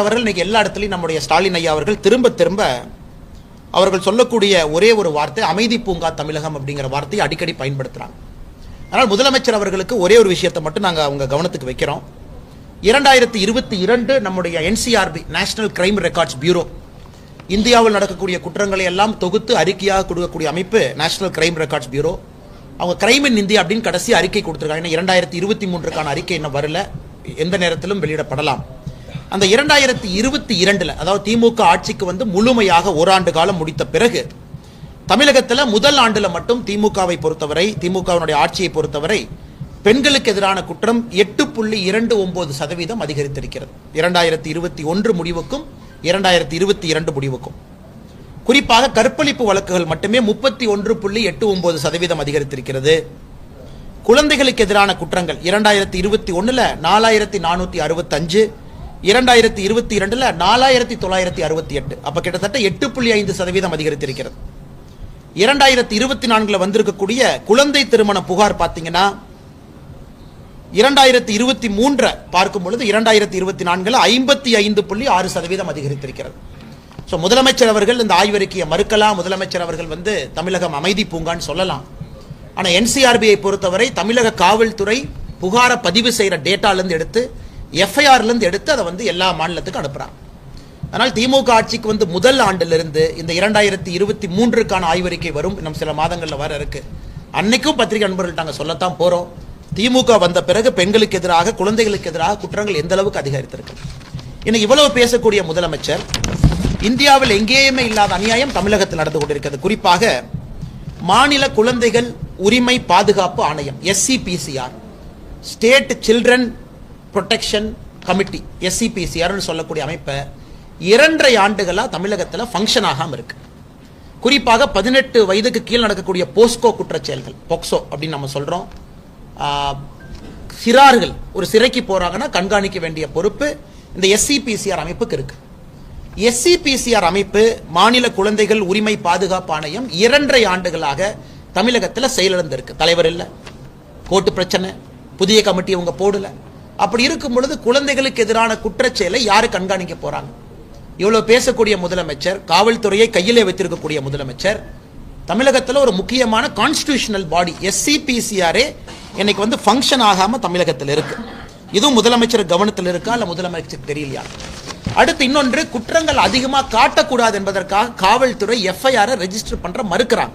அவர்கள் இன்னைக்கு எல்லா இடத்துலையும் நம்முடைய ஸ்டாலின் ஐயா அவர்கள் திரும்ப திரும்ப அவர்கள் சொல்லக்கூடிய ஒரே ஒரு வார்த்தை அமைதி பூங்கா தமிழகம் அப்படிங்கிற வார்த்தையை அடிக்கடி பயன்படுத்துறாங்க. அதனால் முதலமைச்சர் அவர்களுக்கு ஒரே ஒரு விஷயத்தை மட்டும் நாங்கள் அவங்க கவனத்துக்கு வைக்கிறோம். இரண்டாயிரத்தி இருபத்தி இரண்டு நம்முடைய NCRB National Crime Records Bureau இந்தியாவில் நடக்கக்கூடிய குற்றங்களை எல்லாம் தொகுத்து அறிக்கையாக கொடுக்கக்கூடிய அமைப்பு நேஷனல் கிரைம் ரெக்கார்ட்ஸ் பியூரோ அவங்க கிரைம் இன் இந்தியா அப்படின்னு கடைசி அறிக்கை கொடுத்துருக்காங்க. ஏன்னா இரண்டாயிரத்தி இருபத்தி மூன்றுக்கான அறிக்கை இன்னும் வரல. எந்த நேரத்திலும் வெளியிடப்படலாம். அந்த இரண்டாயிரத்தி இருபத்தி இரண்டில் அதாவது திமுக ஆட்சிக்கு வந்து முழுமையாக ஓராண்டு காலம் முடித்த பிறகு தமிழகத்தில் முதல் ஆண்டில் மட்டும் திமுகவை பொறுத்தவரை திமுகவினுடைய ஆட்சியை பொறுத்தவரை பெண்களுக்கு எதிரான குற்றம் எட்டு புள்ளி இரண்டு ஒன்பது சதவீதம் அதிகரித்திருக்கிறது. இரண்டாயிரத்தி இருபத்தி ஒன்று முடிவுக்கும் இரண்டாயிரத்தி இருபத்தி இரண்டு முடிவுக்கும். குறிப்பாக கற்பழிப்பு வழக்குகள் மட்டுமே முப்பத்தி ஒன்று புள்ளி எட்டு ஒன்பது சதவீதம் அதிகரித்திருக்கிறது. குழந்தைகளுக்கு எதிரான குற்றங்கள் இரண்டாயிரத்தி இருபத்தி ஒன்றில் நாலாயிரத்தி நானூற்றி அறுபத்தஞ்சு இரண்டாயிரத்தி இருபத்தி இரண்டுல நாலாயிரத்தி தொள்ளாயிரத்தி அறுபத்தி எட்டு. அப்ப கிட்டத்தட்ட எட்டு புள்ளி ஐந்து சதவீதம் அதிகரித்திருக்கிறது. இரண்டாயிரத்தி இருபத்தி நான்குல வந்திருக்கக்கூடிய குழந்தை திருமண புகார் பார்த்தீங்கன்னா இரண்டாயிரத்தி இருபத்தி மூன்றை பார்க்கும் பொழுது இரண்டாயிரத்தி இருபத்தி நான்குல ஐம்பத்தி ஐந்து புள்ளி ஆறு சதவீதம் அதிகரித்திருக்கிறது. ஸோ முதலமைச்சர் அவர்கள் இந்த ஆய்வறிக்கையை மறுக்கலாம். முதலமைச்சர் அவர்கள் வந்து தமிழகம் அமைதி பூங்கான்னு சொல்லலாம். ஆனால் என்சிஆர்பியை பொறுத்தவரை தமிழக காவல்துறை புகாரை பதிவு செய்கிற டேட்டாலேருந்து எடுத்து எஃப்ஐஆர்லேருந்து எடுத்து அதை வந்து எல்லா மாநிலத்துக்கும் அனுப்புகிறாங்க அதனால் திமுக ஆட்சிக்கு வந்து முதல் ஆண்டிலிருந்து இந்த இரண்டாயிரத்தி இருபத்தி மூன்றுக்கான ஆய்வறிக்கை வரும். இன்னும் சில மாதங்களில் வர இருக்குது அன்னைக்கும் பத்திரிகை நண்பர்கள்ட்ட நாங்கள் சொல்லத்தான் போகிறோம் திமுக வந்த பிறகு பெண்களுக்கு எதிராக குழந்தைகளுக்கு எதிராக குற்றங்கள் எந்த அளவுக்கு அதிகரித்திருக்கு. இன்னைக்கு இவ்வளவு பேசக்கூடிய முதலமைச்சர் இந்தியாவில் எங்கேயுமே இல்லாத அநியாயம் தமிழகத்தில் நடந்து கொண்டிருக்கிறது. குறிப்பாக மாநில குழந்தைகள் உரிமை பாதுகாப்பு ஆணையம் SCPCR state children protection committee எஸ்சிபிசிஆர்னு சொல்லக்கூடிய அமைப்பை இரண்டரை ஆண்டுகளாக தமிழகத்தில் ஃபங்க்ஷன் ஆகாமல் இருக்கு. குறிப்பாக பதினெட்டு வயதுக்கு கீழ் நடக்கக்கூடிய போஸ்கோ குற்றச்செயல்கள் பொக்சோ அப்படின்னு நம்ம சொல்கிறோம் சிறார்கள் ஒரு சிறைக்கு போகிறாங்கன்னா கண்காணிக்க வேண்டிய பொறுப்பு இந்த எஸ்சிபிசிஆர் அமைப்புக்கு இருக்கு. எஸ்சிபிசிஆர் அமைப்பு மாநில குழந்தைகள் உரிமை பாதுகாப்பு ஆணையம் இரண்டரை ஆண்டுகளாக தமிழகத்தில் செயலிழந்திருக்கு. தலைவர் இல்லை. கோர்ட்டு பிரச்சனை. புதிய கமிட்டி அவங்க போடலை. அப்படி இருக்கும் பொழுது குழந்தைகளுக்கு எதிரான குற்றச்செயலை யாரு கண்காணிக்க போறாங்க? இவ்வளவு பேசக்கூடிய முதலமைச்சர் காவல்துறையை கையிலே வைத்திருக்கக்கூடிய முதலமைச்சர் தமிழகத்தில் ஒரு முக்கியமான கான்ஸ்டிடியூஷனல் பாடி எஸ்சிபிசிஆரே இன்னைக்கு வந்து ஃபங்க்ஷன் ஆகாம தமிழகத்தில் இருக்கு. இதுவும் முதலமைச்சர் கவனத்தில் இருக்கா இல்ல முதலமைச்சர் தெரியலையா? அடுத்து இன்னொன்று குற்றங்கள் அதிகமாக காட்டக்கூடாது என்பதற்காக காவல்துறை எஃப்ஐஆர் ரெஜிஸ்டர் பண்ற மறுக்கிறாங்க.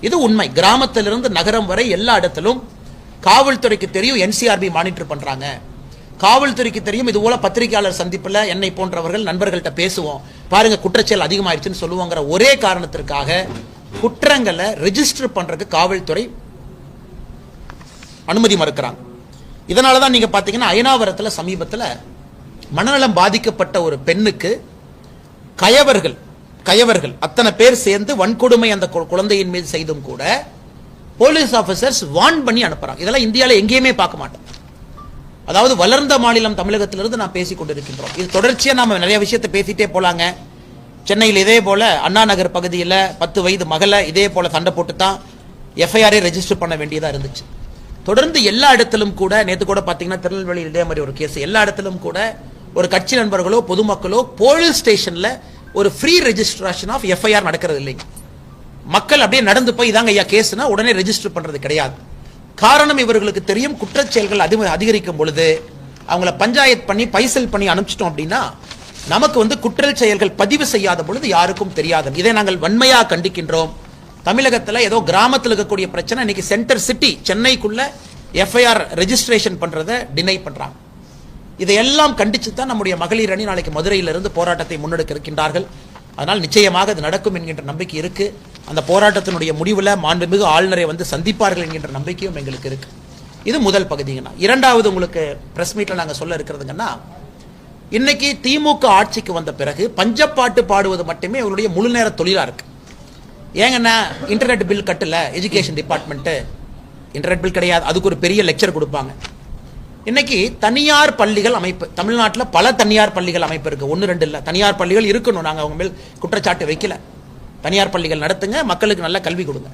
இது உண்மை. கிராமத்திலிருந்து நகரம் வரை எல்லா இடத்திலும் காவல்துறைக்கு தெரியும் என்சிஆர்பி மானிட்டர் பண்றாங்க. காவல்துறைக்கு தெரியும் இது போல பத்திரிகையாளர் சந்திப்புல என்னை போன்றவர்கள் நண்பர்கள்ட்ட பேசுவோம். பாருங்க குற்றச்செயல் அதிகமாயிருச்சுன்னு சொல்லுவோங்கிற ஒரே காரணத்திற்காக குற்றங்களை ரெஜிஸ்டர் பண்றதுக்கு காவல்துறை அனுமதி மறுக்கிறாங்க. இதனால தான் நீங்க பாத்தீங்கன்னா அயனாவரத்துல சமீபத்துல மனநலம் பாதிக்கப்பட்ட ஒரு பெண்ணுக்கு கயவர்கள் கயவர்கள் அத்தனை பேர் சேர்ந்து வன்கொடுமை அந்த கு- குழந்தையின் மீது செய்தும் கூட போலீஸ் ஆபீசர்ஸ் வான் பண்ணி அனுப்புறாங்க. இதெல்லாம் இந்தியால எங்கேயுமே பார்க்க மாட்டோம். அதாவது வளர்ந்த மாநிலம் தமிழகத்திலிருந்து நான் பேசிக் கொண்டிருக்கின்றோம். இது தொடர்ச்சியாக நாம் நிறைய விஷயத்தை பேசிட்டே போலாங்க. சென்னையில் இதே போல அண்ணா நகர் பகுதியில் பத்து வயது மகளை இதே போல சண்டை போட்டு தான் எஃப்ஐஆரே ரெஜிஸ்டர் பண்ண வேண்டியதாக இருந்துச்சு. தொடர்ந்து எல்லா இடத்திலும் கூட நேற்று கூட பார்த்தீங்கன்னா திருநெல்வேலியில் இதே மாதிரி ஒரு கேஸ் எல்லா இடத்திலும் கூட ஒரு கட்சி நண்பர்களோ பொதுமக்களோ போலீஸ் ஸ்டேஷனில் ஒரு ஃப்ரீ ரெஜிஸ்ட்ரேஷன் ஆஃப் எஃப்ஐஆர் நடக்கிறது இல்லைங்க. மக்கள் அப்படியே நடந்து போய் இதாங்க ஐயா கேஸ்னா உடனே ரெஜிஸ்டர் பண்ணுறது கிடையாது. காரணம் இவர்களுக்கு தெரியும் குற்றச்செயல்கள் அதிக அதிகரிக்கும் பொழுது அவங்கள பஞ்சாயத் பண்ணி பைசல் பண்ணி அனுப்பிச்சிட்டோம் அப்படின்னா நமக்கு வந்து குற்றச் செயல்கள் பதிவு செய்யாத பொழுது யாருக்கும் தெரியாது. இதை நாங்கள் வன்மையாக கண்டிக்கின்றோம். தமிழகத்தில் ஏதோ கிராமத்தில் இருக்கக்கூடிய பிரச்சனை இன்னைக்கு சென்டர் சிட்டி சென்னைக்குள்ள எஃப்ஐஆர் ரெஜிஸ்ட்ரேஷன் பண்ணுறத டினை பண்ணுறாங்க இதையெல்லாம் கண்டித்து தான் நம்முடைய மகளிர் அணி நாளைக்கு மதுரையிலிருந்து போராட்டத்தை முன்னெடுக்க இருக்கின்றார்கள். அதனால் நிச்சயமாக அது நடக்கும் என்கின்ற நம்பிக்கை இருக்கு. அந்த போராட்டத்தினுடைய முடிவில் மாண்புமிகு ஆளுநரை வந்து சந்திப்பார்கள் என்கின்ற நம்பிக்கையும் எங்களுக்கு இருக்கு. இது முதல் பகுதிங்கன்னா இரண்டாவது உங்களுக்கு பிரஸ் மீட்டில் நாங்கள் சொல்ல இருக்கிறதுங்கன்னா இன்னைக்கு திமுக ஆட்சிக்கு வந்த பிறகு பஞ்சப்பாட்டு பாடுவது மட்டுமே அவருடைய முழு நேர தொழிலாக இருக்கு. ஏங்கண்ணா இன்டர்நெட் பில் கட்டல எஜுகேஷன் டிபார்ட்மெண்ட்டு இன்டர்நெட் பில் கிடையாது. அதுக்கு ஒரு பெரிய லெக்சர் கொடுப்பாங்க. இன்னைக்கு தனியார் பள்ளிகள் அமைப்பு. தமிழ்நாட்டில் பல தனியார் பள்ளிகள் அமைப்பு இருக்கு. ஒன்று ரெண்டு இல்லை. தனியார் பள்ளிகள் இருக்கணும். நாங்கள் அவங்க மேல் குற்றச்சாட்டு வைக்கல. தனியார் பள்ளிகள் நடத்துங்க. மக்களுக்கு நல்ல கல்வி கொடுங்க.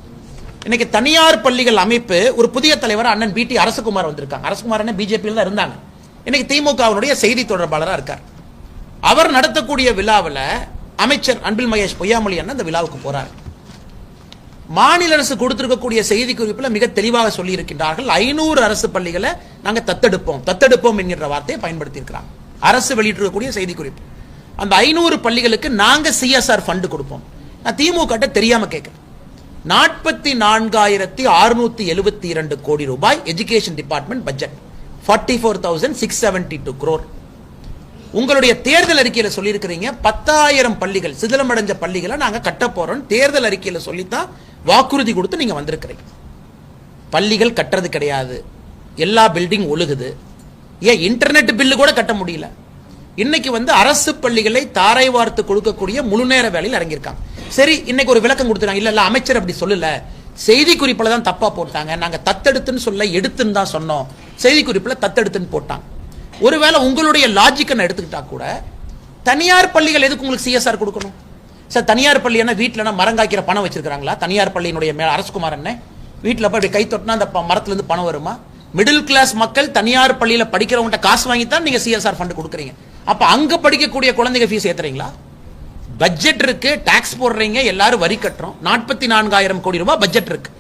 இன்னைக்கு தனியார் பள்ளிகள் அமைப்பு ஒரு புதிய தலைவர் அண்ணன் பிடி அரசகுமார் வந்திருக்காங்க. அரசகுமார் அண்ணன் பிஜேபியில் தான் இருந்தாங்க. இன்னைக்கு திமுகவினுடைய செய்தி தொடர்பாளராக இருக்கார். அவர் நடத்தக்கூடிய விழாவில் அமைச்சர் அன்பில் மகேஷ் பொய்யாமொழி அண்ணன் அந்த விழாவுக்கு போறார். மாநில அரசு கொடுத்திருக்கக்கூடிய செய்தி குறிப்பில் மிக தெளிவாக சொல்லி இருக்கின்றார்கள் ஐநூறு அரசு பள்ளிகளை நாங்க தத்தெடுப்போம். தத்தெடுப்போம் என்கிற வார்த்தையை பயன்படுத்தி இருக்கிறாங்க அரசு வெளியிட்டிருக்கக்கூடிய செய்தி குறிப்பு அந்த ஐநூறு பள்ளிகளுக்கு நாங்க சிஎஸ்ஆர் ஃபண்டு கொடுப்போம். நான் திமுக தெரியாம கேட்குறேன் நாற்பத்தி நான்காயிரத்தி அறுநூத்தி எழுபத்தி இரண்டு கோடி ரூபாய் education department budget forty four thousand six seventy two crore உங்களுடைய தேர்தல் அறிக்கையில் சொல்லியிருக்கிறீங்க. பத்தாயிரம் பள்ளிகள் சிதிலமடைஞ்ச பள்ளிகளை நாங்க கட்ட போறோம் தேர்தல் அறிக்கையில் சொல்லித்தான் வாக்குறுதி கொடுத்து நீங்கள் வந்திருக்கிறீங்க. பள்ளிகள் கட்டுறது கிடையாது. எல்லா பில்டிங் ஒழுகுது. ஏன் இன்டர்நெட் பில்லு கூட கட்ட முடியல. இன்னைக்கு வந்து அரசு பள்ளிகளை தாரை வார்த்து கொடுக்கக்கூடிய முழு நேர வேலையில் இறங்கியிருக்காங்க. சரி இன்னைக்கு ஒரு விளக்கம் கொடுத்துருக்காங்க இல்லை இல்லை அமைச்சர் அப்படி சொல்லல. செய்தி குறிப்பில் தான் தப்பாக போட்டாங்க. நாங்கள் தத்தெடுத்துன்னு சொல்ல எடுத்துன்னு தான் சொன்னோம். செய்தி குறிப்பில் தத்தெடுத்துன்னு போட்டாங்க. ஒருவேளை உங்களுடைய லாஜிக்கை நான் எடுத்துக்கிட்டா கூட தனியார் பள்ளிகள் எதுக்கு உங்களுக்கு சிஎஸ்ஆர் கொடுக்கணும்? சார் தனியார் பள்ளி என்ன வீட்டில் மரம் காய்க்கிற பணம் வச்சிருக்காங்களா தனியார் பள்ளியினுடைய மேல அரசகுமார் என்ன வீட்டில் போய் கை தொட்டினா அந்த மரத்துலேருந்து பணம் வருமா? மிடில் கிளாஸ் மக்கள் தனியார் பள்ளியில் படிக்கிறவங்ககிட்ட காசு வாங்கி தான் நீங்கள் சிஎஸ்ஆர் ஃபண்டு கொடுக்குறீங்க. அப்போ அங்கே படிக்கக்கூடிய குழந்தைங்க ஃபீஸ் ஏற்றுறீங்களா பட்ஜெட் இருக்கு டாக்ஸ் போடுறீங்க எல்லாரும் வரி கட்டுறோம். நாற்பத்தி நான்காயிரம் கோடி ரூபாய் பட்ஜெட் இருக்கு.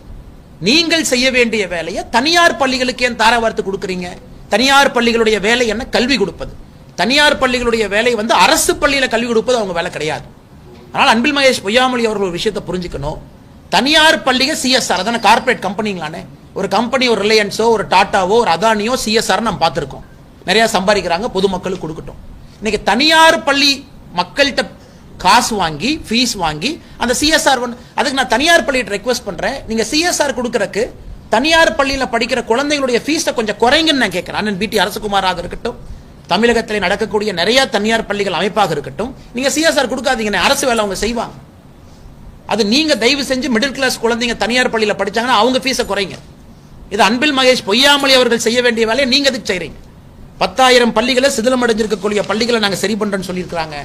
நீங்கள் செய்ய வேண்டிய வேலையை தனியார் பள்ளிகளுக்கு ஏன் தார வார்த்து கொடுக்குறீங்க? தனியார் பள்ளிகளுடைய வேலை என்ன? கல்வி கொடுப்பது. தனியார் பள்ளிகளுடைய வேலை வந்து அரசு பள்ளியில் கல்வி கொடுப்பது அவங்க வேலை கிடையாது. அதனால் அன்பில் மகேஷ் பொய்யாமொழி அவர்கள் ஒரு விஷயத்தை புரிஞ்சுக்கணும். தனியார் பள்ளிகள் சிஎஸ்ஆர் அதான கார்ப்பரேட் கம்பெனிங்களானே ஒரு கம்பெனி ஒரு ரிலையன்ஸோ ஒரு டாட்டாவோ ஒரு அதானியோ சிஎஸ்ஆர் நம்ம பார்த்துருக்கோம். நிறையா சம்பாதிக்கிறாங்க பொதுமக்களுக்கு கொடுக்கட்டும். இன்னைக்கு தனியார் பள்ளி மக்கள்கிட்ட காசு வாங்கி ஃபீஸ் வாங்கி அந்த சிஎஸ்ஆர் அதுக்கு நான் தனியார் பள்ளியிட்ட ரெக்வஸ்ட் பண்ணுறேன் நீங்கள் சிஎஸ்ஆர் கொடுக்குறக்கு தனியார் பள்ளியில் படிக்கிற குழந்தைகளுடைய ஃபீஸை கொஞ்சம் குறைங்கன்னு நான் கேட்குறேன். அண்ணன் பிடி அரசகுமாராக இருக்கட்டும் தமிழகத்தில் நடக்கக்கூடிய நிறைய தனியார் பள்ளிகள் அமைப்பாக இருக்கட்டும் நீங்க சிஎஸ்ஆர் கொடுக்காதீங்க அரசு வேலை அவங்க செய்வாங்க. அது நீங்க தயவு செஞ்சு மிடில் கிளாஸ் குழந்தைங்க தனியார் பள்ளியில் படிச்சாங்கன்னா அவங்க ஃபீஸை குறைங்க. இது அன்பில் மகேஷ் பொய்யாமொழி அவர்கள் செய்ய வேண்டிய வேலையை நீங்க எதுக்கு செய்றீங்க? பத்தாயிரம் பள்ளிகளை சிதிலம் அடைஞ்சிருக்கக்கூடிய பள்ளிகளை நாங்கள் சரி பண்றோம்னு சொல்லியிருக்கிறாங்க.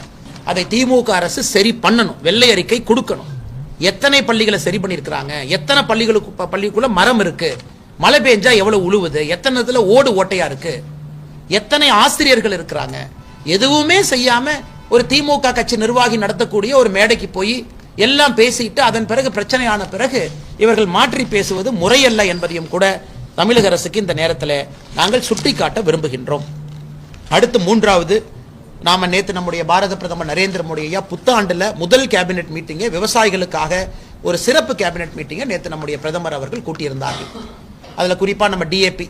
அதை திமுக அரசு சரி பண்ணணும் வெள்ளை அறிக்கை கொடுக்கணும். எத்தனை பள்ளிகளை சரி பண்ணியிருக்கிறாங்க? எத்தனை பள்ளிகளுக்கு பள்ளிக்குள்ள மரம் இருக்கு? மழை பெஞ்சா எவ்வளவு உழுவுது? எத்தனை இடத்துல ஓடு ஓட்டையா இருக்கு? எத்தனை ஆசிரியர்கள் இருக்கிறாங்க? எதுவுமே செய்யாம ஒரு திமுக கட்சி நிர்வாகி நடத்தக்கூடிய ஒரு மேடைக்கு போய் எல்லாம் பேசிட்டு அதன் பிறகு பிரச்சனையான பிறகு இவர்கள் மாற்றி பேசுவது முறையல்ல என்பதையும் கூட தமிழக அரசுக்கு இந்த நேரத்தில் நாங்கள் சுட்டிக்காட்ட விரும்புகின்றோம். அடுத்து மூன்றாவது நாம நேற்று நம்முடைய பாரத பிரதமர் நரேந்திர மோடி ஐயா புத்தாண்டுல முதல் கேபினெட் மீட்டிங்கை விவசாயிகளுக்காக ஒரு சிறப்பு கேபினெட் மீட்டிங்கை நேற்று நம்முடைய பிரதமர் அவர்கள் கூட்டியிருந்தார்கள். அதில் குறிப்பாக நம்ம டிஏபி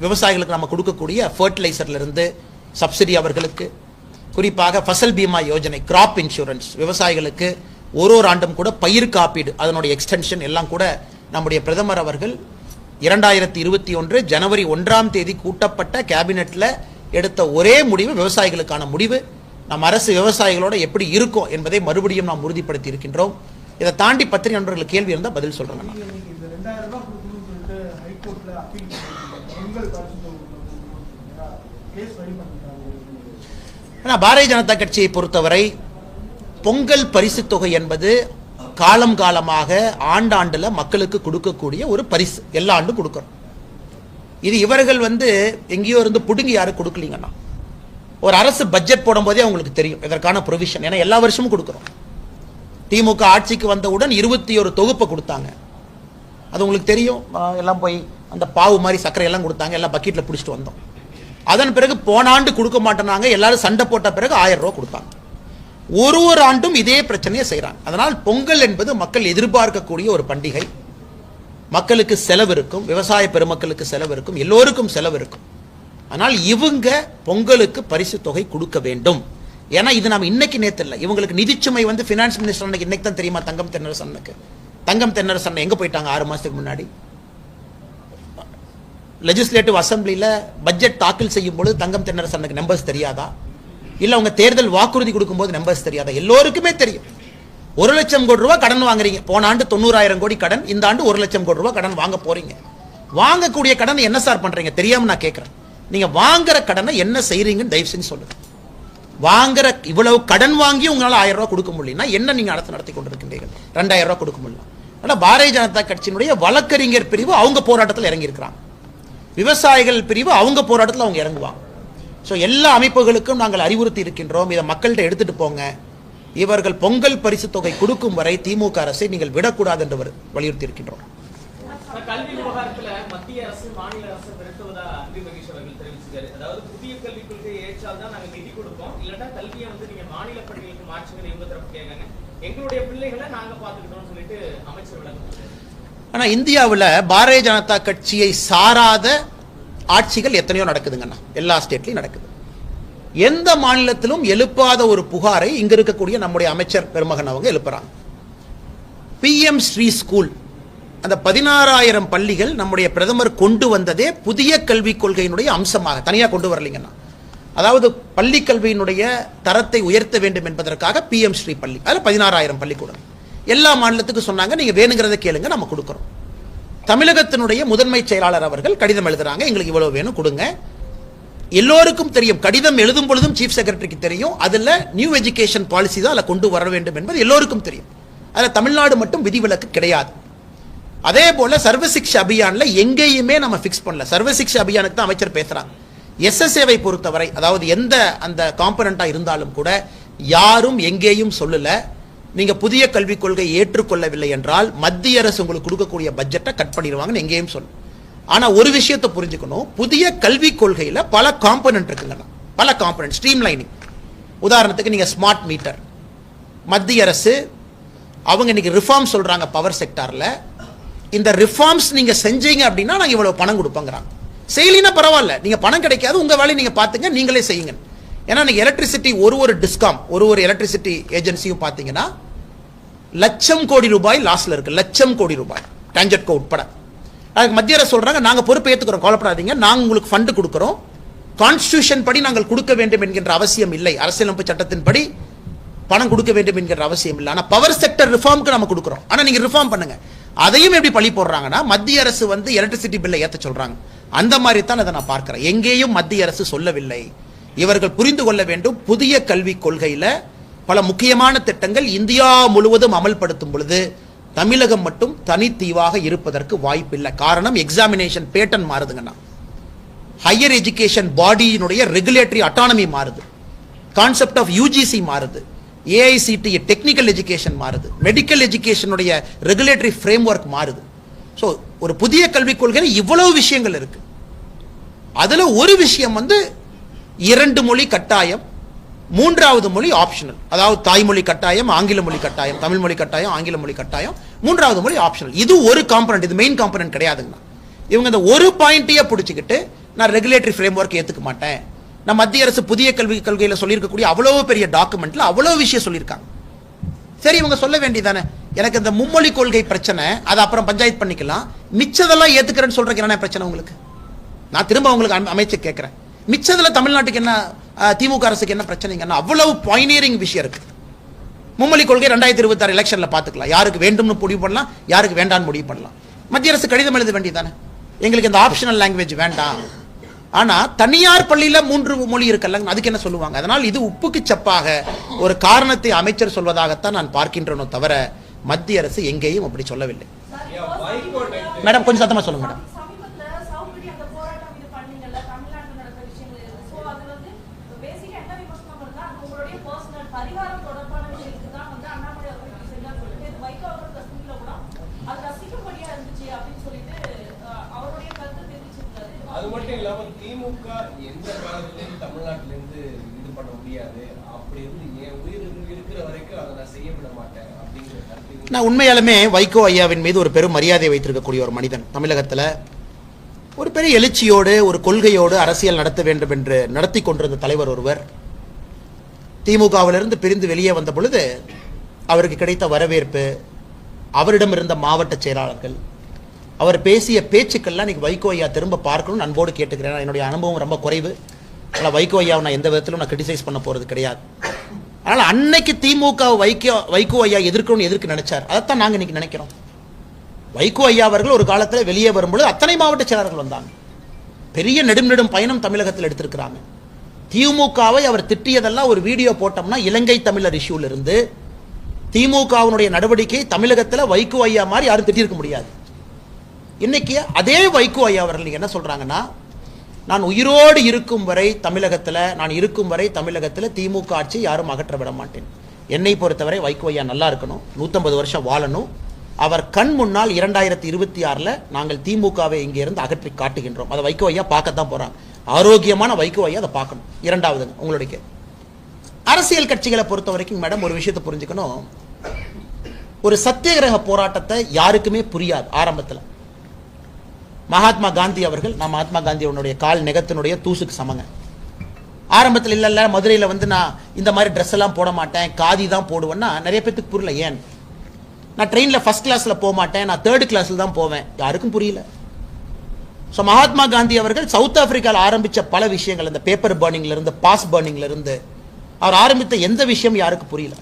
விவசாயிகளுக்கு நம்ம கொடுக்கக்கூடிய ஃபர்டிலைசர்லேருந்து சப்சிடி அவர்களுக்கு குறிப்பாக ஃபசல் பீமா யோஜனை கிராப் இன்சூரன்ஸ் விவசாயிகளுக்கு ஒரு ஒரு ஆண்டும் கூட பயிர் காப்பீடு அதனுடைய எக்ஸ்டென்ஷன் எல்லாம் கூட நம்முடைய பிரதமர் அவர்கள் இரண்டாயிரத்தி இருபத்தி ஒன்று ஜனவரி ஒன்றாம் தேதி கூட்டப்பட்ட கேபினெட்டில் எடுத்த ஒரே முடிவு விவசாயிகளுக்கான முடிவு. நம் அரசு விவசாயிகளோட எப்படி இருக்கும் என்பதை மறுபடியும் நாம் உறுதிப்படுத்தி இருக்கின்றோம். இதை தாண்டி பத்திரிகை நண்பர்கள் கேள்வி இருந்தால் பதில் சொல்றேன் நான். நீங்க நீங்க இந்த ரெண்டாயிரம் ரூபாய் கொடுக்கணும்னு சொல்லிட்டு ஹைகோர்ட்ல அப்பீல் ஆனால் பாரதிய ஜனதா கட்சியை பொறுத்தவரை பொங்கல் பரிசு தொகை என்பது காலம் காலமாக ஆண்டாண்டில் மக்களுக்கு கொடுக்கக்கூடிய ஒரு பரிசு. எல்லா ஆண்டும் கொடுக்குறோம். இது இவர்கள் வந்து எங்கேயோ இருந்து பிடுங்கி யாரும் கொடுக்கலீங்கன்னா ஒரு அரசு பட்ஜெட் போடும்போதே அவங்களுக்கு தெரியும் இதற்கான ப்ரொவிஷன் ஏன்னா எல்லா வருஷமும் கொடுக்குறோம். திமுக ஆட்சிக்கு வந்தவுடன் இருபத்தி ஒரு தொகுப்பை கொடுத்தாங்க. அது உங்களுக்கு தெரியும். எல்லாம் போய் அந்த பாவு மாதிரி சர்க்கரை எல்லாம் கொடுத்தாங்க. எல்லாம் பக்கெட்ல பிடிச்சிட்டு வந்தோம். அதன் பிறகு போன ஆண்டு கொடுக்க மாட்டேனாங்க எல்லாரும் சண்டை போட்ட பிறகு ஆயிரம் ரூபா கொடுத்தாங்க. ஒரு ஒரு ஆண்டும் இதே பிரச்சனையை செய்கிறாங்க அதனால் பொங்கல் என்பது மக்கள் எதிர்பார்க்கக்கூடிய ஒரு பண்டிகை. மக்களுக்கு செலவு இருக்கும். விவசாய பெருமக்களுக்கு செலவு இருக்கும். எல்லோருக்கும் செலவு இருக்கும். ஆனால் இவங்க பொங்கலுக்கு பரிசு தொகை கொடுக்க வேண்டும். ஏன்னா இது நம்ம இன்னைக்கு நேற்று இல்லை. இவங்களுக்கு நிதிச்சுமை வந்து ஃபினான்ஸ் மினிஸ்டர் அன்னைக்கு இன்னைக்கு தான் தெரியுமா? தங்கம் தென்னரசனுக்கு தங்கம் தென்னரசன் எங்கே போயிட்டாங்க ஆறு மாதத்துக்கு முன்னாடி? லெஜிஸ்லேட்டிவ் அசம்பிளியில் பட்ஜெட் தாக்கல் செய்யும் பொழுது தங்கம் தென்னரசனுக்கு நம்பர்ஸ் தெரியாதா? இல்லை அவங்க தேர்தல் வாக்குறுதி கொடுக்கும்போது நம்பர்ஸ் தெரியாதா? எல்லோருக்குமே தெரியும். ஒரு லட்சம் கோடி ரூபா கடன் வாங்குறீங்க. போன ஆண்டு தொண்ணூறாயிரம் கோடி கடன். இந்த ஆண்டு ஒரு லட்சம் கோடி ரூபா கடன் வாங்க போறீங்க. வாங்கக்கூடிய கடனை என்ன சார் பண்றீங்க? தெரியாம நான் கேட்கறேன் நீங்க வாங்குற கடனை என்ன செய்றீங்கன்னு தயவு செஞ்சு சொல்லுங்க. வாங்குற இவ்வளவு கடன் வாங்கி உங்களால் ஆயிரம் ரூபாய் கொடுக்க முடியலன்னா என்ன நீங்க அடுத்து நடத்தி கொண்டிருக்கின்றீர்கள்? ரெண்டாயிரம் ரூபாய் கொடுக்க முடியல. ஆனால் பாரதிய ஜனதா கட்சியினுடைய வழக்கறிஞர் பிரிவு அவங்க போராட்டத்தில் இறங்கியிருக்கிறாங்க. விவசாயிகள் பிரிவு அவங்க போராட்டத்தில் அவங்க இறங்குவாங்க. ஸோ எல்லா அமைப்புகளுக்கும் நாங்கள் அறிவுறுத்தி இருக்கின்றோம். இதை மக்கள்கிட்ட எடுத்துட்டு போங்க. இவர்கள் பொங்கல் பரிசு தொகை கொடுக்கும் வரை திமுக அரசை நீங்கள் விடக்கூடாது என்று வலியுறுத்தி இருக்கின்றோம். கல்வி மத்திய அரசு மாநில அரசு விரட்டுவதா மகேஷ் அவர்கள் தெரிவிச்சிருக்காரு. அதாவது புதிய கல்விக் கொள்கையை ஏற்றால் தான் நிதி கொடுப்போம். இல்லைன்னா கல்வியை வந்து நீங்க மாநில பள்ளிகளுக்கு மாற்றுங்க இவங்க தரப்பு கேட்காங்க எங்களுடைய பிள்ளைகளை நாங்க பாத்துக்கிட்டோம் ஆனால் இந்தியாவில் பாரதிய ஜனதா கட்சியை சாராத ஆட்சிகள் எத்தனையோ நடக்குதுங்கண்ணா. எல்லா ஸ்டேட்லையும் நடக்குது. எந்த மாநிலத்திலும் எழுப்பாத ஒரு புகாரை இங்க இருக்கக்கூடிய நம்முடைய அமைச்சர் பெருமகன் அவங்க எழுப்புறாங்க. பிஎம் ஸ்ரீ ஸ்கூல் அந்த பதினாறாயிரம் பள்ளிகள் நம்முடைய பிரதமர் கொண்டு வந்ததே புதிய கல்விக் கொள்கையினுடைய அம்சமாக தனியாக கொண்டு வரலீங்கன்னா அதாவது பள்ளி கல்வியினுடைய தரத்தை உயர்த்த வேண்டும் என்பதற்காக பிஎம் ஸ்ரீ பள்ளி அதில் பதினாறாயிரம் பள்ளிக்கூடம். எல்லா மாநிலத்துக்கும் சொன்னாங்க நீங்கள் வேணுங்கிறத கேளுங்க நம்ம கொடுக்குறோம். தமிழகத்தினுடைய முதன்மை செயலாளர் அவர்கள் கடிதம் எழுதுறாங்க எங்களுக்கு இவ்வளோ வேணும் கொடுங்க. எல்லோருக்கும் தெரியும் கடிதம் எழுதும் பொழுதும் சீஃப் செக்ரட்டரிக்கு தெரியும் அதில் நியூ எஜுகேஷன் பாலிசி தான் அதில் கொண்டு வர வேண்டும் என்பது எல்லோருக்கும் தெரியும். அதில் தமிழ்நாடு மட்டும் விதிவிலக்கு கிடையாது. அதே போல சர்வசிக்ஷ அபியான்ல எங்கேயுமே நம்ம ஃபிக்ஸ் பண்ணல. சர்வசிக்ஷா அபியானுக்கு தான் அமைச்சர் பேசுறாங்க எஸ்எஸ்ஏவை பொறுத்தவரை அதாவது எந்த அந்த காம்பனண்டா இருந்தாலும் கூட யாரும் எங்கேயும் சொல்லலை. நீங்க புதிய கல்விக் கொள்கை ஏற்றுக்கொள்ளவில்லை என்றால் மத்திய அரசு உங்களுக்கு கொடுக்கக்கூடிய பட்ஜெட்டை கட் பண்ணிடுவாங்கன்னு எங்கேயும் சொல்லு ஆனா ஒரு விஷயத்தை புரிஞ்சுக்கணும். புதிய கல்விக் கொள்கையில பல காம்பனன்ட் இருக்குங்கண்ணா. பல காம்பனன்ட் ஸ்ட்ரீம் லைனிங் உதாரணத்துக்கு நீங்க ஸ்மார்ட் மீட்டர் மத்திய அரசு அவங்க இன்னைக்கு ரிஃபார்ம் சொல்றாங்க பவர் செக்டார்ல இந்த ரிஃபார்ம்ஸ் நீங்க செஞ்சீங்க அப்படின்னா நாங்க இவ்வளவு பணம் கொடுப்போங்கிறாங்க. செய்யலினா பரவாயில்ல. நீங்க பணம் கிடைக்காது. உங்க வேலையை நீங்க பாத்துங்க நீங்களே செய்யுங்க ஏன்னா நீங்கள் எலக்ட்ரிசிட்டி ஒரு ஒரு டிஸ்காம் ஒரு ஒரு எலக்ட்ரிசிட்டி ஏஜென்சியும் பாத்தீங்கன்னா லட்சம் கோடி ரூபாய் லாஸ்ல இருக்கு. லட்சம் கோடி ரூபாய். டான்ஜெட்கோ உட்பட. அதுக்கு மத்திய அரசு சொல்றாங்க நாங்க பொறுப்பு ஏத்துக்கிறோம் கவலைப்படாதீங்க. நாங்க உங்களுக்கு ஃபண்டு கொடுக்குறோம். கான்ஸ்டியூஷன் படி நாங்கள் கொடுக்க வேண்டும் என்கின்ற அவசியம் இல்லை. அரசியலமைப்பு சட்டத்தின்படி பணம் கொடுக்க வேண்டும் என்கிற அவசியம் இல்லை. ஆனால் பவர் செக்டர் ரிஃபார்முக்கு நம்ம கொடுக்குறோம். ஆனால் நீங்கள் ரிஃபார்ம் பண்ணுங்க. அதையும் எப்படி பழி போடுறாங்கன்னா மத்திய அரசு வந்து எலக்ட்ரிசிட்டி பில்லை ஏற்ற சொல்கிறாங்க அந்த மாதிரி தான் அதை நான் பார்க்குறேன். எங்கேயும் மத்திய அரசு சொல்லவில்லை. இவர்கள் புரிந்து கொள்ள வேண்டும். புதிய கல்விக் கொள்கையில் பல முக்கியமான திட்டங்கள் இந்தியா முழுவதும் அமல்படுத்தும் பொழுது தமிழகம் மட்டும் தனித்தீவாக இருப்பதற்கு வாய்ப்பில்லை. காரணம் எக்ஸாமினேஷன் பேட்டன் மாறுதுங்கண்ணா. ஹையர் எஜுகேஷன் பாடியினுடைய ரெகுலேட்டரி அட்டானமி மாறுது. கான்செப்ட் ஆஃப் யூஜிசி மாறுது. ஏஐசிடி டெக்னிக்கல் எஜுகேஷன் மாறுது. மெடிக்கல் எஜுகேஷனுடைய ரெகுலேட்டரி ஃப்ரேம் ஒர்க் மாறுது. ஸோ ஒரு புதிய கல்விக் கொள்கையில் இவ்வளவு விஷயங்கள் இருக்கு. அதில் ஒரு விஷயம் வந்து இரண்டு மொழி கட்டாயம் மூன்றாவது மொழி ஆப்ஷனல் அதாவது தாய்மொழி கட்டாயம் ஆங்கில மொழி கட்டாயம் தமிழ் மொழி கட்டாயம் ஆங்கில மொழி கட்டாயம். மூன்றாவது மொழி ஆப்ஷனல் இது ஒரு காம்பனன்ட் இது மெயின் காம்பனன்ட் கிடையாதுங்கண்ணா. இவங்க இந்த ஒரு பாயிண்ட்டையே பிடிச்சிக்கிட்டு நான் ரெகுலேட்டரி ஃப்ரேம் ஒர்க் ஏற்றுக்க மாட்டேன். நான் மத்திய அரசு புதிய கல்வி கொள்கையில் சொல்லியிருக்கக்கூடிய அவ்வளோ பெரிய டாக்குமெண்ட்ல அவ்வளோ விஷயம் சொல்லியிருக்காங்க. சரி இவங்க சொல்ல வேண்டியதானே? எனக்கு இந்த மும்மொழி கொள்கை பிரச்சனை அதை அப்புறம் பஞ்சாயத்து பண்ணிக்கலாம். மிச்சதெல்லாம் ஏத்துக்கிறேன்னு சொல்றதுக்கு என்ன பிரச்சனை உங்களுக்கு? நான் திரும்ப உங்களுக்கு அமை- அமைச்சு கேட்குறேன். மிச்சதில் தமிழ்நாட்டுக்கு என்ன திமுக அரசுக்கு என்ன பிரச்சனைங்கன்னா அவ்வளவு பாயினியரிங் விஷயம் இருக்கு. மும்மொழி கொள்கை ரெண்டாயிரத்தி இருபத்தாறு எலெக்ஷன்ல பாத்துக்கலாம் யாருக்கு வேண்டும்னு முடிவு பண்ணலாம் யாருக்கு வேண்டாம்னு முடிவு பண்ணலாம். மத்திய அரசு கடிதம் எழுத வேண்டியதானே எங்களுக்கு இந்த ஆப்ஷனல் லாங்குவேஜ் வேண்டாம். ஆனா தனியார் பள்ளியில மூன்று மொழி இருக்குல்ல அதுக்கு என்ன சொல்லுவாங்க? அதனால் இது உப்புக்கு சப்பாக. ஒரு காரணத்தை அமைச்சர் சொல்வதாகத்தான் நான் பார்க்கின்றனோ தவிர மத்திய அரசு எங்கேயும் அப்படி சொல்லவில்லை. மேடம் கொஞ்சம் சத்தமா சொல்லுங்க மேடம் சமீபத்துல சவுக்கடி அந்த போராட்டம் இது பண்ணீங்கல்ல தமிழ்நாட்டுல நடந்த விஷயங்கள் இருக்கு சோ அது வந்து பேசிக்கா என்ன விமர்சனம் வருதா அது உங்களுடைய பர்சனல் பரிவாரம் தொடர்பான விஷயத்துக்கு தான் வந்து அண்ணாமலை அவர்கள் இப்படி செஞ்சார் சொல்லிட்டு இது வைகோ அவர்கள் பிரசங்கில கூட அது ரசிக்கும்படியா இருந்துச்சு அப்படின்னு சொல்லிட்டு அஹ், அவருடைய கருத்து தெரிவிச்சிருக்காரு அது மட்டும் இல்லாம திமுக எந்த காலத்திலேயும் தமிழ்நாட்டுல இருந்து இது பண்ண முடியாது அப்படி இருந்து என் உயிர் இருக்கு- இருக்கிற வரைக்கும் அதை நான் செய்ய விட மாட்டேன் அப்படிங்கிற கருத்து நான் உண்மையாலுமே வைகோ ஐயாவின் மீது ஒரு பெரும் மரியாதை வைத்திருக்கக்கூடிய ஒரு மனிதன். தமிழகத்தில் ஒரு பெரிய எழுச்சியோடு ஒரு கொள்கையோடு அரசியல் நடத்த வேண்டும் என்று நடத்தி கொண்டிருந்த தலைவர் ஒருவர் திமுகவிலிருந்து பிரிந்து வெளியே வந்த பொழுது அவருக்கு கிடைத்த வரவேற்பு அவரிடம் இருந்த மாவட்ட செயலாளர்கள் அவர் பேசிய பேச்சுக்கள்லாம் இன்றைக்கி வைகோ ஐயா திரும்ப பார்க்கணும்னு அன்போடு கேட்டுக்கிறேன். என்னுடைய அனுபவம் ரொம்ப குறைவு. ஆனால் வைகோ ஐயாவை நான் எந்த விதத்திலும் நான் கிரிட்டிசைஸ் பண்ண போகிறது கிடையாது. அதனால் அன்னைக்கு திமுக வைக்கோ வைகோ ஐயா எதிர்க்கணும்னு எதிர்க்க நினைச்சார். அதைத்தான் நாங்கள் இன்னைக்கு நினைக்கிறோம். வைகோ ஐயா அவர்கள் ஒரு காலத்தில் வெளியே வரும்பொழுது அத்தனை மாவட்ட செயலாளர்கள் வந்தாங்க. பெரிய நெடும் நெடும் பயணம் தமிழகத்தில் எடுத்திருக்கிறாங்க. திமுகவை அவர் திட்டியதெல்லாம் ஒரு வீடியோ போட்டோம்னா இலங்கை தமிழர் இஷ்யூல இருந்து திமுகவினுடைய நடவடிக்கை தமிழகத்தில் வைகோ ஐயா மாதிரி யாரும் திட்டியிருக்க முடியாது. இன்னைக்கு அதே வைகோ ஐயா அவர்கள் என்ன சொல்றாங்கன்னா நான் உயிரோடு இருக்கும் வரை தமிழகத்தில் நான் இருக்கும் வரை தமிழகத்தில் திமுக ஆட்சி யாரும் அகற்ற விட மாட்டேன். என்னை பொறுத்தவரை வைகோ ஐயா நல்லா இருக்கணும் நூற்றம்பது வருஷம் வாழணும். அவர் கண் முன்னால் இரண்டாயிரத்தி இருபத்தி ஆறில் நாங்கள் திமுகவை இங்கே இருந்து அகற்றி காட்டுகின்றோம். அதை வைகோ ஐயா பார்க்கத்தான் போகிறாங்க ஆரோக்கியமான வைகோ ஐயா அதை பார்க்கணும். இரண்டாவதுங்க உங்களுடைய அரசியல் கட்சிகளை பொறுத்த வரைக்கும் மேடம் ஒரு விஷயத்தை புரிஞ்சுக்கணும். ஒரு சத்தியகிரக போராட்டத்தை யாருக்குமே புரியாது ஆரம்பத்தில். மகாத்மா காந்தி அவர்கள் நான் மகாத்மா காந்தியோடைய கால் நெகத்தினுடைய தூசுக்கு சமங்க. ஆரம்பத்தில் இல்லை இல்லை மதுரையில் வந்து நான் இந்த மாதிரி ட்ரெஸ் எல்லாம் போட மாட்டேன் காதி தான் போடுவேன்னா நிறைய பேத்துக்கு புரியல ஏன்? நான் ட்ரெயினில் ஃபர்ஸ்ட் கிளாஸில் போக மாட்டேன் நான் தேர்ட் கிளாஸில் தான் போவேன். யாருக்கும் புரியல. ஸோ மகாத்மா காந்தி அவர்கள் சவுத் ஆப்பிரிக்காவில் ஆரம்பித்த பல விஷயங்கள் இந்த பேப்பர் பேர்னிங்லேருந்து பாஸ் பேர்னிங்லேருந்து அவர் ஆரம்பித்த எந்த விஷயம் யாருக்கும் புரியல.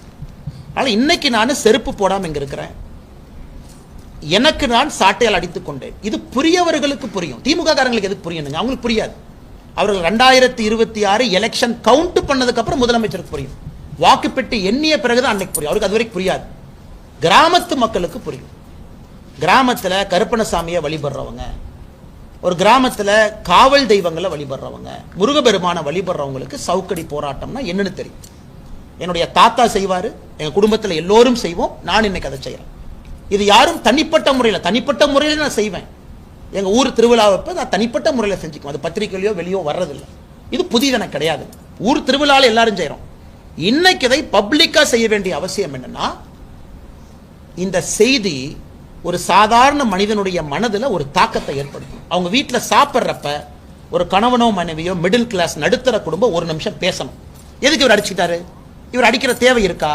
அதனால் இன்னைக்கு நான் செருப்பு போடாமல் இங்கே இருக்கிறேன். எனக்கு நான் சாட்டையால் அடித்துக் கொண்டேன். இது புரியவர்களுக்கு புரியும். திமுக காரங்களுக்கு எதுக்கு புரியணுங்க அவங்களுக்கு புரியாது. அவர்கள் ரெண்டாயிரத்தி இருபத்தி ஆறு எலெக்ஷன் கவுண்ட் பண்ணதுக்கு அப்புறம் முதலமைச்சருக்கு புரியும். வாக்குப்பெட்டி எண்ணிய பிறகுதான் அன்னைக்கு புரியும். அவருக்கு அது வரைக்கும் புரியாது. கிராமத்து மக்களுக்கு புரியும். கிராமத்தில் கருப்பணசாமியை வழிபடுறவங்க ஒரு கிராமத்தில் காவல் தெய்வங்களை வழிபடுறவங்க முருகபெருமான வழிபடுறவங்களுக்கு சவுக்கடி போராட்டம்னா என்னன்னு தெரியும். என்னுடைய தாத்தா செய்வார் எங்கள் குடும்பத்தில் எல்லோரும் செய்வோம். நான் இன்னைக்கு அதை செய்கிறேன் இது யாரும் தனிப்பட்ட முறையில் தனிப்பட்ட முறையில் நான் செய்வேன். எங்கள் ஊர் திருவிழாவப்ப நான் தனிப்பட்ட முறையில் செஞ்சுக்குவேன். அது பத்திரிக்கையிலயோ வெளியோ வர்றதில்லை. இது புதிது எனக்கு கிடையாது. ஊர் திருவிழாவில் எல்லாரும் செய்கிறோம் இன்னைக்கு இதை பப்ளிக்காக செய்ய வேண்டிய அவசியம் என்னன்னா இந்த செய்தி ஒரு சாதாரண மனிதனுடைய மனதில் ஒரு தாக்கத்தை ஏற்படுத்தும். அவங்க வீட்டில் சாப்பிட்றப்ப ஒரு கணவனோ மனைவியோ மிடில் கிளாஸ் நடுத்தர குடும்பம் ஒரு நிமிஷம் பேசணும். எதுக்கு இவர் அடிச்சுட்டாரு இவர் அடிக்கிற தேவை இருக்கா?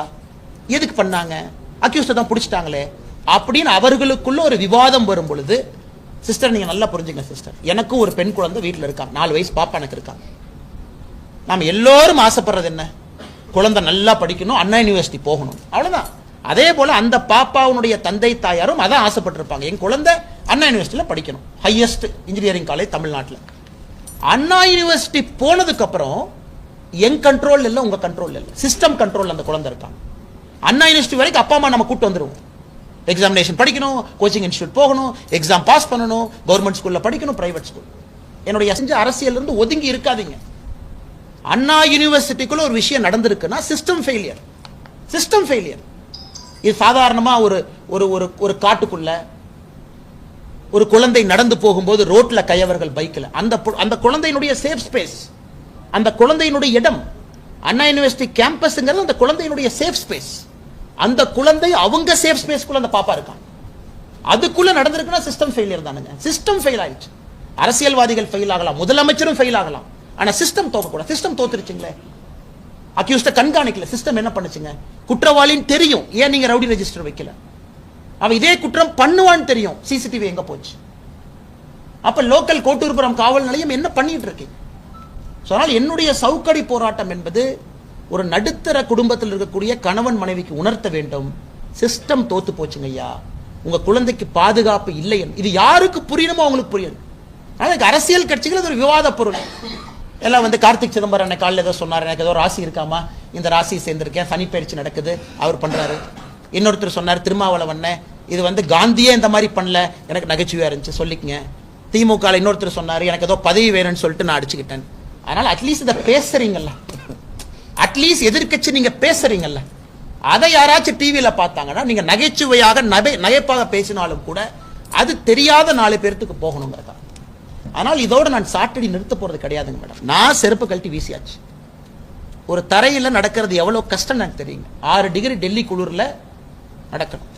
எதுக்கு பண்ணாங்க? அக்யூஸ்ட தான் பிடிச்சிட்டாங்களே. அப்படின்னு அவர்களுக்குள்ள ஒரு விவாதம் வரும் பொழுது சிஸ்டர் நீங்க நல்லா புரிஞ்சுங்க சிஸ்டர் எனக்கும் ஒரு பெண் குழந்தை வீட்டில் இருக்கான் நாலு வயசு பாப்பா எனக்கு இருக்காங்க நாம் எல்லோரும் ஆசைப்படுறது என்ன? குழந்தை நல்லா படிக்கணும் அண்ணா யூனிவர்சிட்டி போகணும். அவ்வளவுதான். அதே போல அந்த பாப்பாவுடைய தந்தை தாயாரும் அதான் ஆசைப்பட்டிருப்பாங்க. என் குழந்தை அண்ணா யூனிவர்சிட்டியில் படிக்கணும். ஹையஸ்ட் இன்ஜினியரிங் காலேஜ் தமிழ்நாட்டில். அண்ணா யூனிவர்சிட்டி போனதுக்கு அப்புறம் என் கண்ட்ரோல் இல்லை உங்க கண்ட்ரோல் இல்லை. சிஸ்டம் கண்ட்ரோல் அந்த குழந்தை இருக்காங்க அண்ணா யூனிவர்சிட்டி வரைக்கும் அப்பா அம்மா நம்ம கூட்டு வந்துருவோம். எக்ஸாமினேஷன் படிக்கணும் கோச்சிங் இன்ஸ்டியூட் போகணும் எக்ஸாம் பாஸ் பண்ணணும் கவர்மெண்ட் ஸ்கூலில் படிக்கணும் பிரைவேட் ஸ்கூல் என்னுடைய செஞ்ச அரசியல் இருந்து ஒதுங்கி இருக்காதீங்க. அண்ணா யூனிவர்சிட்டிக்குள்ள ஒரு விஷயம் நடந்திருக்குன்னா சிஸ்டம் ஃபெயிலியர் சிஸ்டம் ஃபெயிலியர் இது சாதாரணமாக ஒரு ஒரு ஒரு ஒரு காட்டுக்குள்ள ஒரு குழந்தை நடந்து போகும்போது ரோட்டில் கையவர்கள் பைக்கில் அந்த அந்த குழந்தையினுடைய சேஃப் ஸ்பேஸ் அந்த குழந்தையினுடைய இடம் அண்ணா யூனிவர்சிட்டி கேம்பஸ்ங்கிறது அந்த குழந்தையினுடைய சேஃப் ஸ்பேஸ் அந்த குழந்தை அவங்க சேஃப் ஸ்பேஸ்க்குள்ள அந்த பாப்பா இருக்கான் அதுக்குள்ள நடந்திருக்குன்னா சிஸ்டம் ஃபெயிலியர் தானுங்க. சிஸ்டம் ஃபெயில் ஆயிடுச்சு. அரசியல்வாதிகள் ஃபெயில் ஆகலாம். முதலமைச்சரும் ஃபெயில் ஆகலாம். ஆனா சிஸ்டம் தோக்கக்கூடாது. சிஸ்டம் தோத்துருச்சுங்களே. அக்யூஸ்ட கண்காணிக்கல. சிஸ்டம் என்ன பண்ணுச்சுங்க? குற்றவாளின்னு தெரியும். ஏன் நீங்க ரவுடி ரெஜிஸ்டர் வைக்கல? அவன் இதே குற்றம் பண்ணுவான்னு தெரியும். சிசிடிவி எங்க போச்சு? அப்ப லோக்கல் கோட்டூர்புரம் காவல் நிலையம் என்ன பண்ணிட்டு இருக்கு? அதனால் என்னுடைய சவுக்கடி போராட்டம் என்பது ஒரு நடுத்தர குடும்பத்தில் இருக்கக்கூடிய கணவன் மனைவிக்கு உணர்த்த வேண்டும். சிஸ்டம் தோத்து போச்சுங்க ஐயா. உங்க குழந்தைக்கு பாதுகாப்பு இல்லை இது யாருக்கு புரியணுமோ அவங்களுக்கு புரியணும் அதுக்கு அரசியல் கட்சிகள் அது ஒரு விவாத பொருள். எல்லாம் வந்து கார்த்திக் சிதம்பரம் அன்னைக்கு காலையில் ஏதோ சொன்னார் எனக்கு ஏதோ ராசி இருக்காமா? இந்த ராசியை சேர்ந்திருக்கேன் சனி பயிற்சி நடக்குது அவர் பண்ணுறாரு இன்னொருத்தர் சொன்னார் திருமாவளவண்ண இது வந்து காந்தியே இந்த மாதிரி பண்ணல எனக்கு நகைச்சுவையாக இருந்துச்சு சொல்லிக்கங்க. திமுக இன்னொருத்தர் சொன்னார் எனக்கு ஏதோ பதவி வேணும்னு சொல்லிட்டு நான் அடிச்சுக்கிட்டேன். அதனால் அட்லீஸ்ட் இதை பேசுகிறீங்களா அட்லீஸ்ட் எதிர்க்கட்சி நீங்க பேசுறீங்கல்ல. அதை யாராச்சும் டிவியில பார்த்தாங்கன்னா நீங்க நகைச்சுவையாக நகை நகைப்பாக பேசினாலும் கூட அது தெரியாத நாலு பேர்த்துக்கு போகணுங்கிறதா. ஆனால் இதோட நான் சாட்டடி நிறுத்த போறது கிடையாதுங்க மேடம். நான் செருப்பு கழட்டி வீசியாச்சு. ஒரு தரையில் நடக்கிறது எவ்வளோ கஷ்டம் எனக்கு தெரியுங்க. ஆறு டிகிரி டெல்லி குளிரில் நடக்கணும்.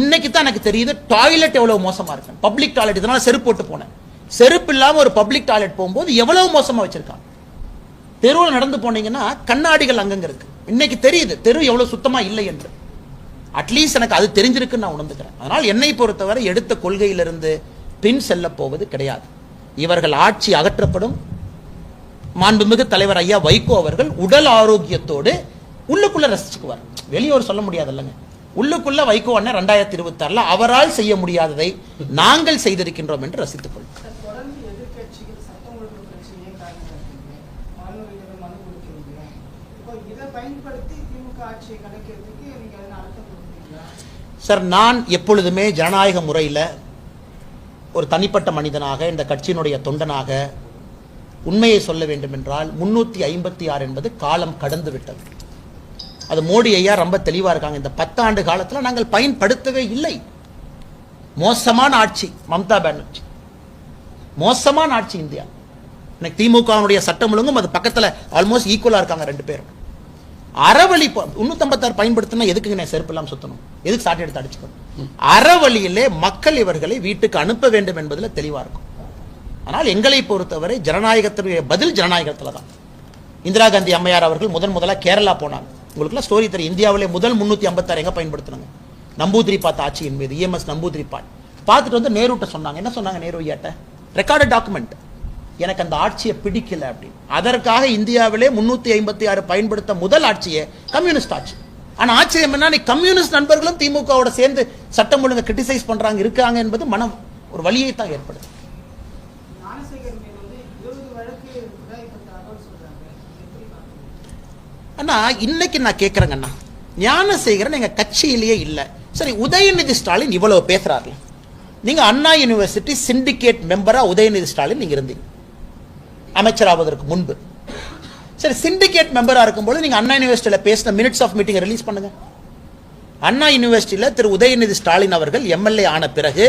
இன்னைக்கு தான் எனக்கு தெரியுது டாய்லெட் எவ்வளோ மோசமாக இருக்கு. பப்ளிக் டாய்லெட் இதனால செருப்பு போட்டு போனேன். செருப்பு இல்லாமல் ஒரு பப்ளிக் டாய்லெட் போகும்போது எவ்வளோ மோசமாக வச்சிருக்காங்க தெருவில் நடந்து போனீங்கன்னா கண்ணாடிகள் அங்கங்க இருக்கு. இன்னைக்கு தெரியுது தெரு எவ்வளவு சுத்தமா இல்லை என்று. அட்லீஸ்ட் எனக்கு அது தெரிஞ்சிருக்குன்னு நான் உணர்ந்துக்கிறேன். அதனால் என்னை பொறுத்தவரை எடுத்த கொள்கையிலிருந்து பின் செல்ல போவது கிடையாது. இவர்கள் ஆட்சி அகற்றப்படும். மாண்புமிகு தலைவர் ஐயா வைகோ அவர்கள் உடல் ஆரோக்கியத்தோடு உள்ளுக்குள்ள ரசிச்சுக்குவார். வெளியோர் சொல்ல முடியாது இல்லைங்க உள்ளுக்குள்ள வைகோ அண்ணன் ரெண்டாயிரத்தி இருபத்தி அவரால் செய்ய முடியாததை நாங்கள் செய்திருக்கின்றோம் என்று ரசித்துக் கொள்வோம் சார், தொடர்ந்து எதிர்க்கட்சிகள் சட்டம் ஒழுங்கு பிரச்சனையை காரணமாக்குறீங்க மாணவர்களிடம் மனு கொடுக்குறீங்க இப்போ இதை பயன்படுத்தி திமுக ஆட்சியை கலைக்கிறதுக்கு நீங்க என்ன அர்த்தம் கொடுக்குறீங்களா சார் நான் எப்பொழுதுமே ஜனநாயக முறையில் ஒரு தனிப்பட்ட மனிதனாக இந்த கட்சியினுடைய தொண்டனாக உண்மையை சொல்ல வேண்டும் என்றால் ஐம்பத்தி ஆறு என்பது காலம் கடந்து விட்டது. அது மோடி ஐயா ரொம்ப தெளிவாக இருக்காங்க. இந்த பத்தாண்டு காலத்தில் நாங்கள் பயன்படுத்தவே இல்லை. மோசமான ஆட்சி மம்தா பானர்ஜி. மோசமான ஆட்சி இந்தியா. இன்னைக்கு திமுகவுடைய சட்டம் ஒழுங்கும் அது பக்கத்தில் ஆல்மோஸ்ட் ஈக்குவலாக இருக்காங்க ரெண்டு பேரும். அறவழி முன்னூத்தம்பத்தாறு பயன்படுத்தினா எதுக்குங்க நான் செருப்பு இல்லாமல் சுத்தணும்? எதுக்கு சாட்டை எடுத்து அடிச்சுக்கணும்? அறவழியிலே மக்கள் இவர்களை வீட்டுக்கு அனுப்ப வேண்டும் என்பதில் தெளிவாக இருக்கும். ஆனால் எங்களை பொறுத்தவரை ஜனநாயகத்தினுடைய பதில் ஜனநாயகத்துல தான். இந்திரா காந்தி அம்மையார் அவர்கள் முதன் முதலாக கேரளா போனாங்க. உங்களுக்குலாம் ஸ்டோரி தெரியும். இந்தியாவிலே முதல் முன்னூற்றி ஐம்பத்தாறு எங்கே பயன்படுத்தினாங்க? நம்பூதிரி பாத் ஆட்சியின் மீது இஎம்எஸ் நம்பூதிரி பாட் பார்த்துட்டு வந்து நேருட்ட சொன்னாங்க. என்ன சொன்னாங்க நேரு ஐயாட்ட? ரெக்கார்டு டாக்குமெண்ட் எனக்கு அந்த ஆட்சியை பிடிக்கல அப்படின்னு. அதற்காக இந்தியாவிலே முன்னூத்தி ஐம்பத்தி ஆறு பயன்படுத்த முதல் ஆட்சியே கம்யூனிஸ்ட் ஆட்சி. ஆனா ஆச்சரியம் என்ன? கம்யூனிஸ்ட் நண்பர்களும் திமுகவோட சேர்ந்து சட்டம் ஒழுங்கை கிரிட்டிசைஸ் பண்றாங்க இருக்காங்க என்பது மனம் ஒரு வழியை தான் ஏற்படுது அண்ணா இன்னைக்கு நான் கேட்கறேங்க அண்ணா. ஞானசேகரன் எங்க கட்சியிலேயே இல்ல. சரி உதயநிதி ஸ்டாலின் இவ்வளவு பேசுறாருல. நீங்க அண்ணா யூனிவர்சிட்டி சிண்டிகேட் மெம்பரா உதயநிதி ஸ்டாலின் நீங்க இருந்தீங்க. அமைச்சராவதற்கு முன்பு. சரி சிண்டிகேட் மெம்பராக இருக்கும்போது நீங்கள் அண்ணா யூனிவர்சிட்டியில் பேசின மினிட்ஸ் ஆஃப் மீட்டிங் ரிலீஸ் பண்ணுங்க. அண்ணா யூனிவர்சிட்டியில் திரு உதயநிதி ஸ்டாலின் அவர்கள் எம்எல்ஏ ஆன பிறகு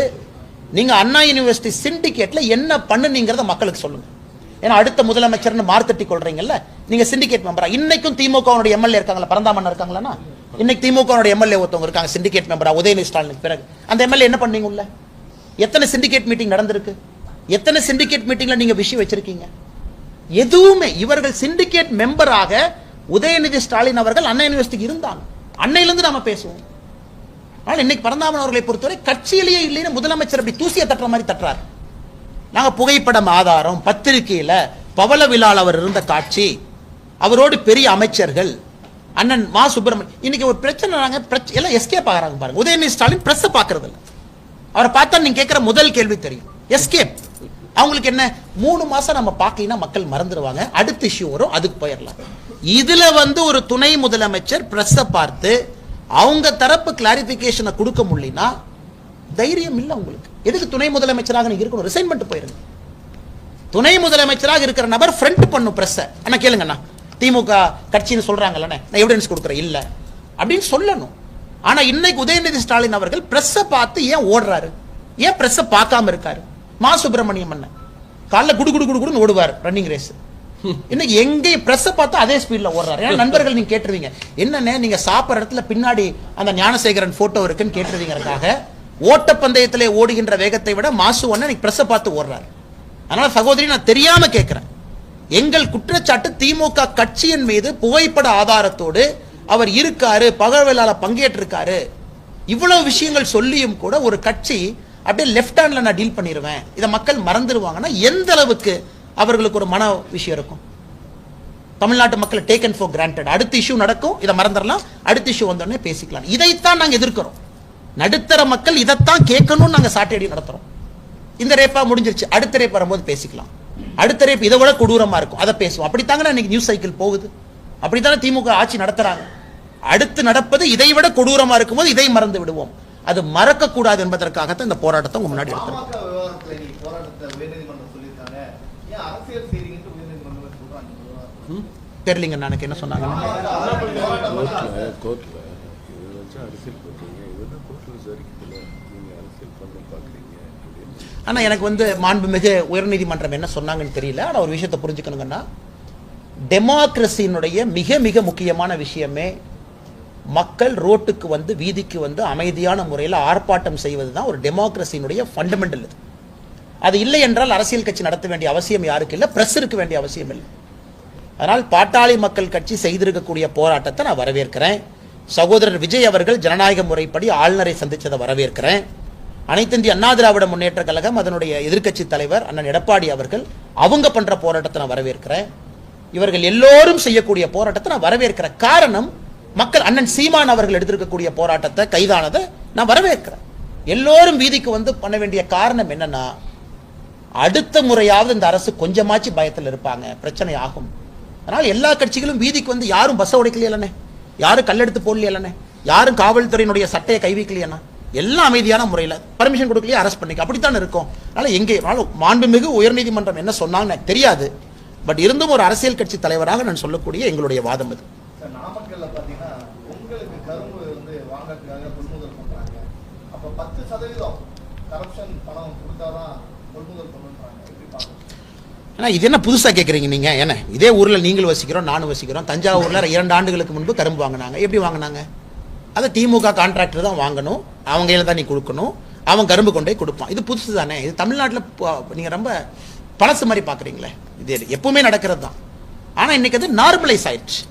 நீங்கள் அண்ணா யூனிவர்சிட்டி சிண்டிகேட்டில் என்ன பண்ணுனீங்கிறத மக்களுக்கு சொல்லுங்கள் ஏன்னா அடுத்த முதலமைச்சர்னு மார்த்தட்டி கொள்றீங்கல்ல நீங்கள் சிண்டிகேட் மெம்பரா இன்னைக்கும் திமுகவுடைய எம்எல்ஏ இருக்காங்களா பரந்தாமன் இருக்காங்களா இன்னைக்கு திமுகவுடைய எம்எல்ஏ ஒருத்தவங்க இருக்காங்க சிண்டிகேட் மெம்பரா உதயநிதி ஸ்டாலினுக்கு பிறகு. அந்த எம்எல்ஏ என்ன பண்ணீங்க உள்ள எத்தனை சிண்டிகேட் மீட்டிங் நடந்திருக்கு? எத்தனை சிண்டிகேட் மீட்டிங்கில் நீங்கள் விஷயம் வச்சிருக்கீங்க? எதுவுமே இவர்கள் சிண்டிகேட் மெம்பராக உதயநிதி ஸ்டாலின் அவர்கள் அண்ணா யூனிவர்சிட்டிக்கு இருந்தாங்க. அன்னையிலிருந்து நாம பேசுவோம். ஆனால் இன்னைக்கு பரந்தாமன் அவர்களை பொறுத்தவரை கட்சியிலேயே இல்லைன்னு முதலமைச்சர் அப்படி தூசியை தட்டுற மாதிரி தட்டுறாரு. நாங்க புகைப்படம் ஆதாரம் பத்திரிகையில பவள விழால் அவர் இருந்த காட்சி அவரோடு பெரிய அமைச்சர்கள் அண்ணன் மா சுப்பிரமணியன் இன்னைக்கு ஒரு பிரச்சனை நாங்க எல்லாம் எஸ்கேப் ஆகிறாங்க பாருங்க. உதயநிதி ஸ்டாலின் பிரஸ் பாக்குறது இல்லை அவரை பார்த்தா நீங்க கேட்கிற முதல் கேள்வி தெரியும். எஸ்கேப் அவங்களுக்கு என்ன? மூணு மாசம் நம்ம பார்க்கலாம் மக்கள் மறந்துடுவாங்க அடுத்த இஷ்யூ வரும் அதுக்கு போயிடலாம் இதுல வந்து ஒரு துணை முதலமைச்சர் பிரஸ்ஸை பார்த்து அவங்க தரப்பு கிளாரிபிகேஷனை கொடுக்க முடியலனா தைரியம் இல்லை உங்களுக்கு எதுக்கு துணை முதலமைச்சராக நீங்க இருக்கணும்? ரிசைன் பண்ணிட்டு போயிருங்க துணை முதலமைச்சராக இருக்கிற நபர் ஃப்ரண்ட் பண்ணும் பிரஸ் அண்ணா கேளுங்கண்ணா. திமுக கட்சின்னு சொல்றாங்கல்ல நான் எவிடன்ஸ் கொடுக்குறேன். இல்ல. அப்படின்னு சொல்லணும். ஆனா இன்னைக்கு உதயநிதி ஸ்டாலின் அவர்கள் பிரஸ்ஸை பார்த்து ஏன் ஓடுறாரு? ஏன் பிரஸ்ஸை பார்க்காம இருக்காரு? மா சுப்பிரமணியம் அண்ணன். காலைல குடு குடு குடு குடுன்னு ஓடுவார் ரன்னிங் ரேஸ் இன்னைக்கு எங்கேயும் பிரஸ் பார்த்தா அதே ஸ்பீட்ல ஓடுறாரு. ஏன்னா நண்பர்கள் நீங்க கேட்டுருவீங்க. என்னென்ன நீங்க சாப்பிட்ற இடத்துல பின்னாடி அந்த ஞானசேகரன் போட்டோ இருக்குன்னு கேட்டுருவீங்கறதுக்காக ஓட்டப்பந்தயத்திலே ஓடுகின்ற வேகத்தை விட மாசு ஒண்ணு நீங்க பிரஸ் பார்த்து ஓடுறாரு. அதனால சகோதரி நான் தெரியாம கேட்கிறேன் எங்கள் குற்றச்சாட்டு திமுக கட்சியின் மீது புகைப்பட ஆதாரத்தோடு அவர் இருக்காரு பகவலால பங்கேற்றிருக்காரு. இவ்வளவு விஷயங்கள் சொல்லியும் கூட ஒரு கட்சி அப்படியே லெஃப்ட் ஹேண்ட்ல நான் டீல் பண்ணிடுவேன் இதை மக்கள் மறந்துடுவாங்கன்னா எந்த அளவுக்கு அவர்களுக்கு ஒரு மன விஷயம் இருக்கும்? தமிழ்நாட்டு மக்களை டேக்கன் ஃபார் கிராண்டட் அடுத்த இஷ்யூ நடக்கும் இதை மறந்துடலாம். அடுத்த இஷ்யூ வந்தோடனே பேசிக்கலாம். இதைத்தான் நாங்கள் எதிர்க்கிறோம். நடுத்தர மக்கள் இதைத்தான் கேட்கணும்னு நாங்கள் சாட்டையடி நடத்துகிறோம் இந்த ரேப்பா முடிஞ்சிருச்சு. அடுத்த ரேப் வரும்போது பேசிக்கலாம். அடுத்த ரேப் இதை விட கொடூரமாக இருக்கும். அதை பேசுவோம். அப்படித்தாங்க இன்னைக்கு நியூஸ் சைக்கிள் போகுது. அப்படித்தானே திமுக ஆட்சி நடத்துறாங்க. அடுத்து நடப்பது இதை விட கொடூரமாக இருக்கும்போது இதை மறந்து விடுவோம். அது மறக்க கூடாது என்பதற்காகத்தான் இந்த போராட்டத்தை உங்க முன்னாடி சொல்றாங்க தெரியலங்க எனக்கு என்ன சொன்னாங்க? கோர்ட்ல கோர்ட்ல இது வச்சு அரசியல் பண்றீங்க. இதெல்லாம் கோர்ட்ல விசாரிக்கிறதுல நீங்க அரசியல் பண்ண பாக்குறீங்க அப்படின்னு. ஆனா எனக்கு வந்து மாண்புமிகு உயர்நீதிமன்றம் என்ன சொன்னாங்கன்னு தெரியல. ஆனா ஒரு விஷயத்தை புரிஞ்சுக்கணுங்கன்னா டெமோக்ரஸியினுடைய மிக மிக முக்கியமான விஷயமே மக்கள் ரோட்டுக்கு வந்து வீதிக்கு வந்து அமைதியான முறையில் ஆர்ப்பாட்டம் செய்வது தான் ஒரு டெமோக்ரஸியினுடைய ஃபண்டமெண்டல் இது. அது இல்லை என்றால் அரசியல் கட்சி நடத்த வேண்டிய அவசியம் யாருக்கு இல்லை பிரஸ் இருக்க வேண்டிய அவசியம் இல்லை. அதனால் பாட்டாளி மக்கள் கட்சி செய்திருக்கக்கூடிய போராட்டத்தை நான் வரவேற்கிறேன். சகோதரர் விஜய் அவர்கள் ஜனநாயக முறைப்படி ஆளுநரை சந்தித்ததை வரவேற்கிறேன். அனைத்திந்திய அண்ணா திராவிட முன்னேற்ற கழகம் அதனுடைய எதிர்க்கட்சி தலைவர் அண்ணன் எடப்பாடி அவர்கள் அவங்க பண்ணுற போராட்டத்தை நான் வரவேற்கிறேன். இவர்கள் எல்லோரும் செய்யக்கூடிய போராட்டத்தை நான் வரவேற்கிற காரணம் மக்கள் அண்ணன் சீமான் அவர்கள் எடுத்திருக்கக்கூடிய போராட்டத்தை கைதானதை நான் வரவேற்கிறேன். எல்லோரும் வீதிக்கு வந்து பண்ண வேண்டிய காரணம் என்னன்னா அடுத்த முறையாவது இந்த அரசு கொஞ்சமாச்சு பயத்தில் இருப்பாங்க. பிரச்சனை ஆகும். அதனால் எல்லா கட்சிகளும் வீதிக்கு வந்து யாரும் பஸ்ஸை உடைக்கலையே யாரும் கல்லெடுத்து போடலையே யாரும் காவல்துறையினுடைய சட்டையை கைவிக்கலையேண்ணா எல்லாம் அமைதியான முறையில் பர்மிஷன் கொடுக்கலையே அரெஸ்ட் பண்ணிக்க. அப்படித்தான் இருக்கும். அதனால் எங்கே மாண்புமிகு உயர்நீதிமன்றம் என்ன சொன்னாங்கன்னு எனக்கு தெரியாது. பட் இருந்தும் ஒரு அரசியல் கட்சி தலைவராக நான் சொல்லக்கூடிய எங்களுடைய வாதம் அது சார் நாமக்கல்ல பாத்தீங்கன்னா உங்களுக்கு கரும்பு வந்து வாங்கறதுக்காக கொள்முதல் பண்றாங்க அப்ப பத்து சதவீதம் கரப்ஷன் பணம் கொடுத்தாதான் கொள்முதல் பண்ணுன்றாங்க. எப்படி இது என்ன புதுசாக கேட்குறீங்க நீங்கள் என்ன? இதே ஊரில் நீங்கள் வசிக்கிறோம் நானும் வசிக்கிறோம். தஞ்சாவூரில் இரண்டு ஆண்டுகளுக்கு முன்பு கரும்பு வாங்கினாங்க. எப்படி வாங்கினாங்க? அதை திமுக கான்ட்ராக்டர் தான் வாங்கணும். அவங்க கையில் தான் நீ கொடுக்கணும். அவன் கரும்பு கொண்டு போய் கொடுப்பான். இது புதுசு தானே? இது தமிழ்நாட்டில் நீங்கள் ரொம்ப பழசு மாதிரி பார்க்குறீங்களே இது எப்பவுமே நடக்கிறது தான். ஆனால் இன்னைக்கு அது நார்மலைஸ் ஆயிடுச்சு.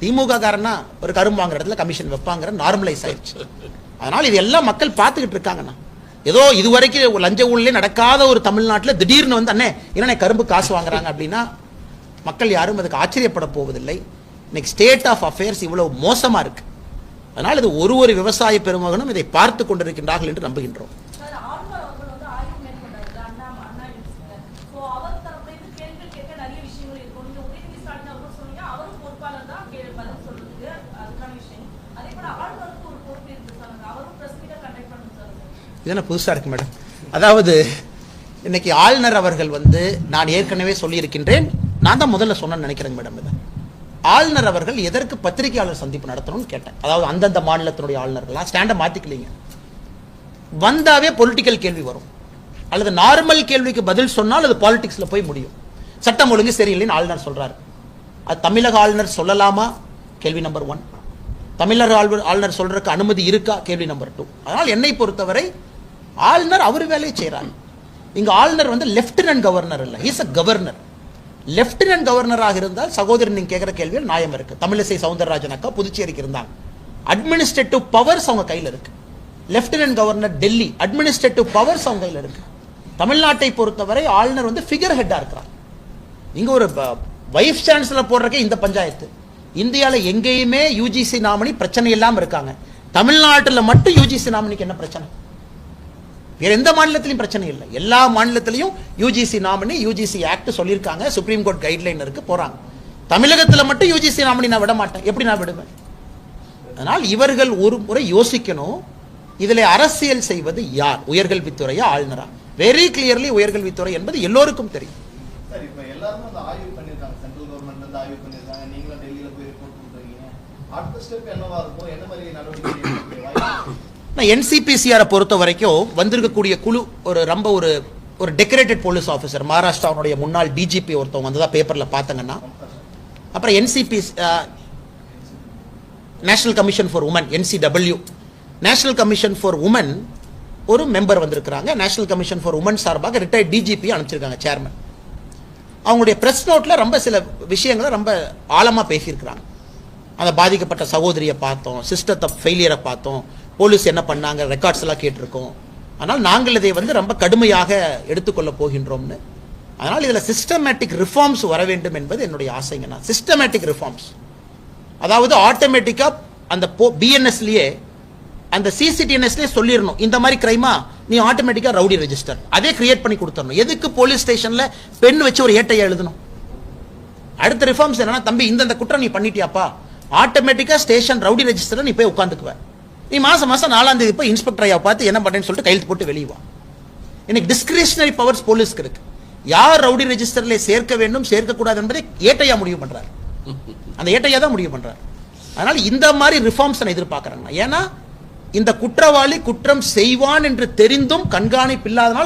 திமுக காரனா ஒரு கரும்பு வாங்குற இடத்துல கமிஷன் வைப்பாங்கிற நார்மலைஸ் ஆயிடுச்சு. அதனால் இது எல்லாம் மக்கள் பார்த்துக்கிட்டு இருக்காங்கண்ணா. ஏதோ இதுவரைக்கும் லஞ்ச ஊழலே நடக்காத ஒரு தமிழ்நாட்டில் திடீர்னு வந்து அண்ணே என்னென்ன கரும்பு காசு வாங்குறாங்க அப்படின்னா மக்கள் யாரும் அதுக்கு ஆச்சரியப்பட போவதில்லை. இன்னைக்கு ஸ்டேட் ஆஃப் அஃபேர்ஸ் இவ்வளவு மோசமாக இருக்குது அதனால் இது ஒரு ஒரு விவசாய பெருமகனும் இதை பார்த்து கொண்டிருக்கின்றார்கள் என்று நம்புகின்றோம் சார் ஆளுநர் அவர்கள் வந்து ஆய்வு மேற்கொண்டாரு அண்ணா அண்ணா யூனிவர்சிட்டியில ஸோ அவர் தரப்புல இருந்து கேள்விகள் கேட்க நிறைய விஷயங்கள் இருக்கும் நீங்க உதயநிதி ஸ்டாலின் அவர்கள் சொன்னீங்க அவரும் பொறுப்பாளர் தான் கே- பதில் சொல்றதுக்கு அதுக்கான விஷயம் அதே போல ஆளுநருக்கு ஒரு பொறுப்பு இருக்கு சார் அவரும் பிரஸ் மீட்டை கண்டக்ட் பண்ணுங்க சார் இதெல்லாம் புதுசாக இருக்குது இருக்கு மேடம் அதாவது இன்னைக்கு ஆளுநர் அவர்கள் வந்து நான் ஏற்கனவே சொல்லியிருக்கின்றேன். நான் தான் முதல்ல சொன்னேன்னு நினைக்கிறேங்க மேடம் இதை. ஆளுநர் அவர்கள் எதற்கு பத்திரிகையாளர் சந்திப்பு நடத்தணும்னு கேட்டேன். அதாவது அந்தந்த மாநிலத்தினுடைய ஆளுநர்கள்லாம் ஸ்டாண்டை மாத்திக்கலீங்க. வந்தாவே பொலிட்டிக்கல் கேள்வி வரும். அல்லது நார்மல் கேள்விக்கு பதில் சொன்னால் அது பாலிடிக்ஸில் போய் முடியும். சட்டம் ஒழுங்கு சரியில்லைன்னு ஆளுநர் சொல்கிறாரு அது தமிழக ஆளுநர் சொல்லலாமா? கேள்வி நம்பர் ஒன் தமிழர் ஆளுநர் ஆளுநர் சொல்றதுக்கு அனுமதி இருக்கா? கேள்வி நம்பர் டூ அதனால் என்னை பொறுத்தவரை ஆளுநர் அவர் வேலையை செய்கிறார் இங்கே ஆளுநர் வந்து லெப்டினன்ட் கவர்னர் இல்ல. இஸ் அ கவர்னர் லெப்டினன்ட் கவர்னராக இருந்தால் சகோதரன் நீங்க கேட்குற கேள்வியில் நியாயம் இருக்கு. தமிழிசை சவுந்தரராஜன் அக்கா புதுச்சேரிக்கு இருந்தாங்க. அட்மினிஸ்ட்ரேட்டிவ் பவர்ஸ் அவங்க கையில இருக்கு. Lieutenant governor Delhi administrative powers அவங்க கையில இருக்கு. தமிழ்நாட்டை பொறுத்தவரை ஆளுநர் வந்து ஃபிகர் ஹெட்டா இருக்கிறார். இங்க ஒரு வைஸ் சான்சலர் போடுறக்கே இந்த பஞ்சாயத்து. இந்தியால எங்கேயுமே யூஜிசி நாமினி பிரச்சனை இல்லாமல் இருக்காங்க. தமிழ்நாட்டுல மட்டும் யூஜிசி நாமினிக்கு என்ன பிரச்சனை? வேறு எந்த மாநிலத்திலையும் பிரச்சனை இல்லை. எல்லா மாநிலத்திலையும் யூஜிசி நாமினி யூஜிசி ஆக்ட் சொல்லியிருக்காங்க. சுப்ரீம் கோர்ட் கைட்லைன் இருக்கு போகிறாங்க தமிழகத்தில் மட்டும் யூஜிசி நாமினி நான் விட மாட்டேன் எப்படி நான் விடுவேன்? அதனால் இவர்கள் ஒரு முறை யோசிக்கணும். இதில் அரசியல் செய்வது யார்? உயர்கல்வித்துறையா ஆளுநரா? வெரி கிளியர்லி உயர்கல்வித்துறை என்பது எல்லோருக்கும் தெரியும். அடுத்த ஸ்டெப் என்னவா இருக்கும்? என்ன மாதிரி நடவடிக்கை நான் என்சிபிசிஆரை பொறுத்த வரைக்கும் வந்திருக்கக்கூடிய குழு ஒரு ரொம்ப ஒரு ஒரு டெக்கரேட்டட் போலீஸ் ஆஃபீஸர் மகாராஷ்டிராவுடைய முன்னாள் டிஜிபி ஒருத்தவங்க வந்ததா பேப்பரில் பார்த்தாங்கன்னா அப்புறம் NCP National Commission for Women NCW National Commission for Women ஒரு மெம்பர் வந்திருக்கிறாங்க. நேஷனல் கமிஷன் ஃபார் உமன் சார்பாக ரிட்டையர்ட் டிஜிபி அனுப்பிச்சிருக்காங்க சேர்மன் அவங்களுடைய ப்ரெஸ் நோட்டில் ரொம்ப சில விஷயங்களை ரொம்ப ஆழமாக பேசியிருக்கிறாங்க. அந்த பாதிக்கப்பட்ட சகோதரியை பார்த்தோம் சிஸ்டத்தை ஃபெயிலியரை பார்த்தோம். போலீஸ் என்ன பண்ணாங்க ரெக்கார்ட்ஸ் எல்லாம் கேட்டிருக்கோம். ஆனால் நாங்கள் இதை வந்து ரொம்ப கடுமையாக எடுத்துக்கொள்ள போகின்றோம்னு. அதனால் இதில் சிஸ்டமேட்டிக் ரிஃபார்ம்ஸ் வர வேண்டும் என்பது என்னுடைய ஆசைங்கண்ணா சிஸ்டமேட்டிக் ரிஃபார்ம்ஸ் அதாவது ஆட்டோமேட்டிக்காக அந்த போ பிஎன்எஸ்லேயே அந்த சிசிடிஎன்எஸ்லேயே சொல்லிடணும். இந்த மாதிரி கிரைமா நீ ஆட்டோமேட்டிக்காக ரவுடி ரெஜிஸ்டர் அதே கிரியேட் பண்ணி கொடுத்துடணும். எதுக்கு போலீஸ் ஸ்டேஷனில் பெண் வச்சு ஒரு ஏட்டையை எழுதணும்? அடுத்த ரிஃபார்ம்ஸ் என்னன்னா தம்பி இந்தந்த குற்றம் நீ பண்ணிட்டியாப்பா? ஆட்டோமேட்டிக்காக ஸ்டேஷன் ரவுடி ரெஜிஸ்டரில் நீ போய் உட்காந்துக்குவேன் நீ மாசம் மாசம் நாலாம் தேதி போய் இன்ஸ்பெக்டர் ஐயா பார்த்து என்ன பண்ணுறேன்னு சொல்லிட்டு கையெழுத்து போட்டு வெளியுவான் இன்னைக்கு டிஸ்கிரிஷனரி பவர்ஸ் போலீஸ்க்கு இருக்கு. யார் ரவுடி ரெஜிஸ்டரில் சேர்க்க வேண்டும் சேர்க்கக்கூடாது என்பதை ஏட்டையா முடிவு பண்ணுறாரு அந்த ஏட்டையா தான் முடிவு பண்ணுறாரு அதனால் இந்த மாதிரி ரிஃபார்ம்ஸ் நான் எதிர்பார்க்கறேன். ஏன்னா இந்த குற்றவாளி குற்றம் செய்வான் என்று தெரிந்தும் கண்காணிப்பு இல்லாதனால